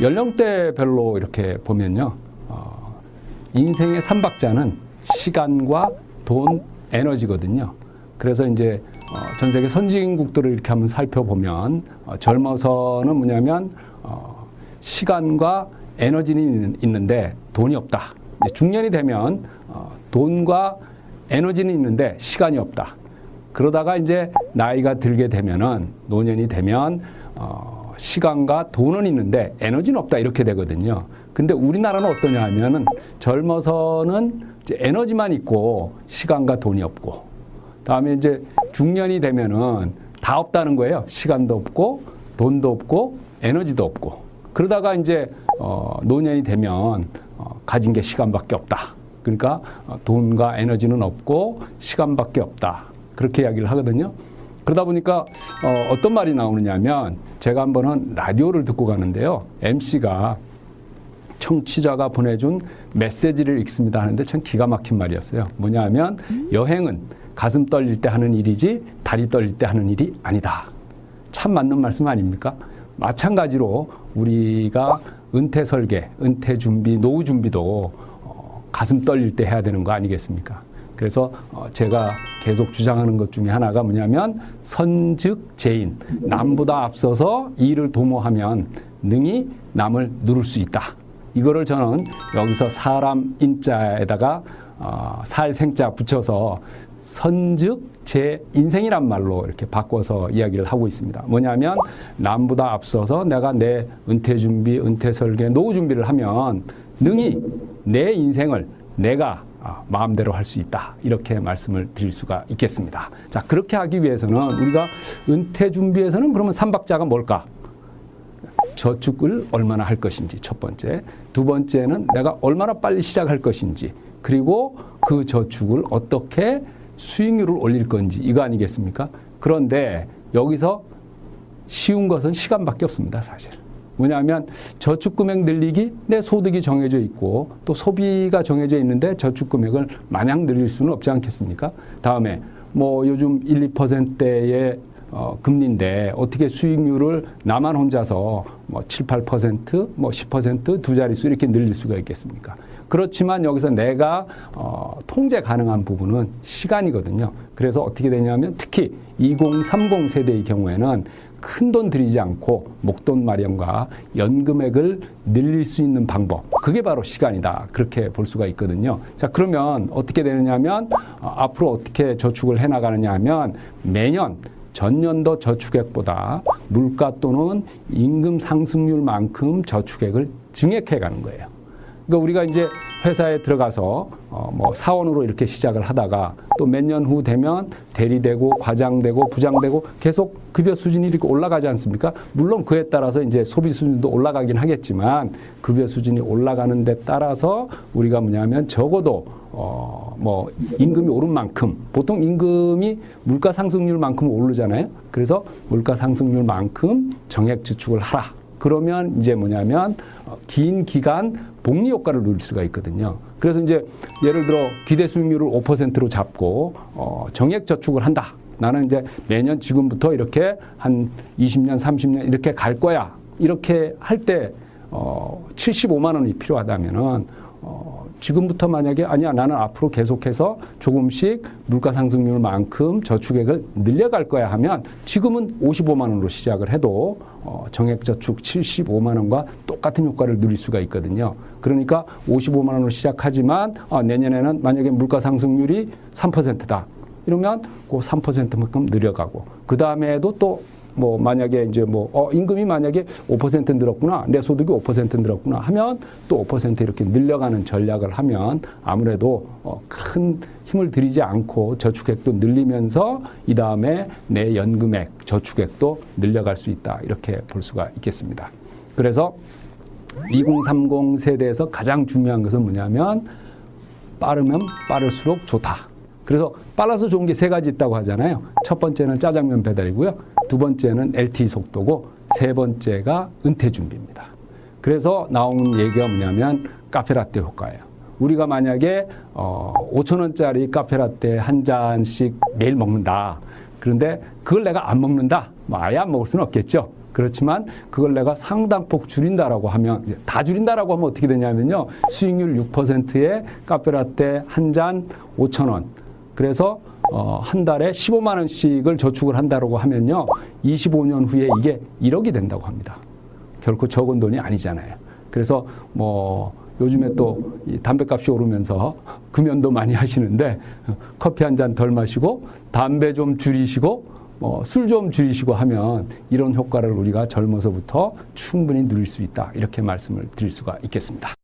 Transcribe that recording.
연령대별로 이렇게 보면요. 어, 인생의 삼박자는 시간과 돈, 에너지거든요. 그래서 이제 어, 전 세계 선진국들을 이렇게 한번 살펴보면 어, 젊어서는 뭐냐면 어, 시간과 에너지는 있는- 있는데 돈이 없다. 중년이 되면 어, 돈과 에너지는 있는데 시간이 없다. 그러다가 이제 나이가 들게 되면은 노년이 되면 어, 시간과 돈은 있는데 에너지는 없다 이렇게 되거든요. 근데 우리나라는 어떠냐 하면은 젊어서는 에너지만 있고 시간과 돈이 없고 다음에 이제 중년이 되면은 다 없다는 거예요. 시간도 없고 돈도 없고 에너지도 없고 그러다가 이제 어, 노년이 되면 어, 가진 게 시간밖에 없다. 그러니까 어, 돈과 에너지는 없고 시간밖에 없다. 그렇게 이야기를 하거든요. 그러다 보니까 어, 어떤 말이 나오느냐면 제가 한 번은 라디오를 듣고 가는데요. MC가 청취자가 보내준 메시지를 읽습니다 하는데 참 기가 막힌 말이었어요. 뭐냐 하면 여행은 가슴 떨릴 때 하는 일이지 다리 떨릴 때 하는 일이 아니다. 참 맞는 말씀 아닙니까? 마찬가지로 우리가 은퇴 설계, 은퇴 준비, 노후 준비도 어, 가슴 떨릴 때 해야 되는 거 아니겠습니까? 그래서 어, 제가 계속 주장하는 것 중에 하나가 뭐냐면 선즉 제인 남보다 앞서서 이 일을 도모하면 능히 남을 누를 수 있다. 이거를 저는 여기서 사람 인자에다가 어, 살 생자 붙여서 선즉 제 인생이란 말로 이렇게 바꿔서 이야기를 하고 있습니다. 뭐냐면 남보다 앞서서 내가 내 은퇴 준비, 은퇴 설계, 노후 준비를 하면 능히 내 인생을 내가 아, 마음대로 할 수 있다. 이렇게 말씀을 드릴 수가 있겠습니다. 자, 그렇게 하기 위해서는 우리가 은퇴 준비에서는 그러면 삼박자가 뭘까? 저축을 얼마나 할 것인지 첫 번째, 두 번째는 내가 얼마나 빨리 시작할 것인지, 그리고 그 저축을 어떻게 수익률을 올릴 건지 이거 아니겠습니까? 그런데 여기서 쉬운 것은 시간밖에 없습니다, 사실. 뭐냐면 저축 금액 늘리기 내 소득이 정해져 있고 또 소비가 정해져 있는데 저축 금액을 마냥 늘릴 수는 없지 않겠습니까? 다음에 뭐 요즘 1, 2%대의 어, 금리인데 어떻게 수익률을 나만 혼자서 뭐 7, 8%, 뭐 10%두 자릿수 이렇게 늘릴 수가 있겠습니까? 그렇지만 여기서 내가 어, 통제 가능한 부분은 시간이거든요. 그래서 어떻게 되냐면 특히 2030 세대의 경우에는 큰 돈 들이지 않고 목돈 마련과 연금액을 늘릴 수 있는 방법. 그게 바로 시간이다. 그렇게 볼 수가 있거든요. 자, 그러면 어떻게 되느냐 하면 어, 앞으로 어떻게 저축을 해 나가느냐 하면 매년 전년도 저축액보다 물가 또는 임금 상승률만큼 저축액을 증액해 가는 거예요. 그러니까 우리가 이제 회사에 들어가서 어 뭐 사원으로 이렇게 시작을 하다가 또 몇 년 후 되면 대리되고 과장되고 부장되고 계속 급여 수준이 이렇게 올라가지 않습니까? 물론 그에 따라서 이제 소비 수준도 올라가긴 하겠지만 급여 수준이 올라가는 데 따라서 우리가 뭐냐면 적어도 어 뭐 임금이 오른 만큼 보통 임금이 물가 상승률만큼 오르잖아요. 그래서 물가 상승률만큼 정액 지축을 하라. 그러면 이제 뭐냐면 어, 긴 기간 복리 효과를 누릴 수가 있거든요. 그래서 이제 예를 들어 기대 수익률을 5%로 잡고 어, 정액 저축을 한다. 나는 이제 매년 지금부터 이렇게 한 20년, 30년 이렇게 갈 거야. 이렇게 할 때 어, 75만 원이 필요하다면은 어, 지금부터 만약에 아니야 나는 앞으로 계속해서 조금씩 물가 상승률만큼 저축액을 늘려갈 거야 하면 지금은 55만 원으로 시작을 해도 어, 정액 저축 75만 원과 똑같은 효과를 누릴 수가 있거든요. 그러니까 55만 원으로 시작하지만 아, 내년에는 만약에 물가 상승률이 3%다. 이러면 그 3%만큼 늘려가고 그 다음에도 또 뭐 만약에 이제 뭐 어, 임금이 만약에 5% 늘었구나 내 소득이 5% 늘었구나 하면 또 5% 이렇게 늘려가는 전략을 하면 아무래도 어, 큰 힘을 들이지 않고 저축액도 늘리면서 이 다음에 내 연금액 저축액도 늘려갈 수 있다 이렇게 볼 수가 있겠습니다. 그래서 2030 세대에서 가장 중요한 것은 뭐냐면 빠르면 빠를수록 좋다. 그래서 빨라서 좋은 게 세 가지 있다고 하잖아요. 첫 번째는 짜장면 배달이고요. 두 번째는 LTE 속도고 세 번째가 은퇴 준비입니다. 그래서 나오는 얘기가 뭐냐면 카페라떼 효과예요. 우리가 만약에 어, 5천 원짜리 카페라떼 한 잔씩 매일 먹는다. 그런데 그걸 내가 안 먹는다. 뭐 아예 안 먹을 수는 없겠죠. 그렇지만 그걸 내가 상당폭 줄인다라고 하면 다 줄인다라고 하면 어떻게 되냐면요. 수익률 6%에 카페라떼 한 잔 5천 원. 그래서 어, 한 달에 15만 원씩을 저축을 한다라고 하면요. 25년 후에 이게 1억이 된다고 합니다. 결코 적은 돈이 아니잖아요. 그래서 뭐 요즘에 또이 담배값이 오르면서 금연도 많이 하시는데 어, 커피 한 잔 덜 마시고 담배 좀 줄이시고 어, 술좀 줄이시고 하면 이런 효과를 우리가 젊어서부터 충분히 누릴 수 있다 이렇게 말씀을 드릴 수가 있겠습니다.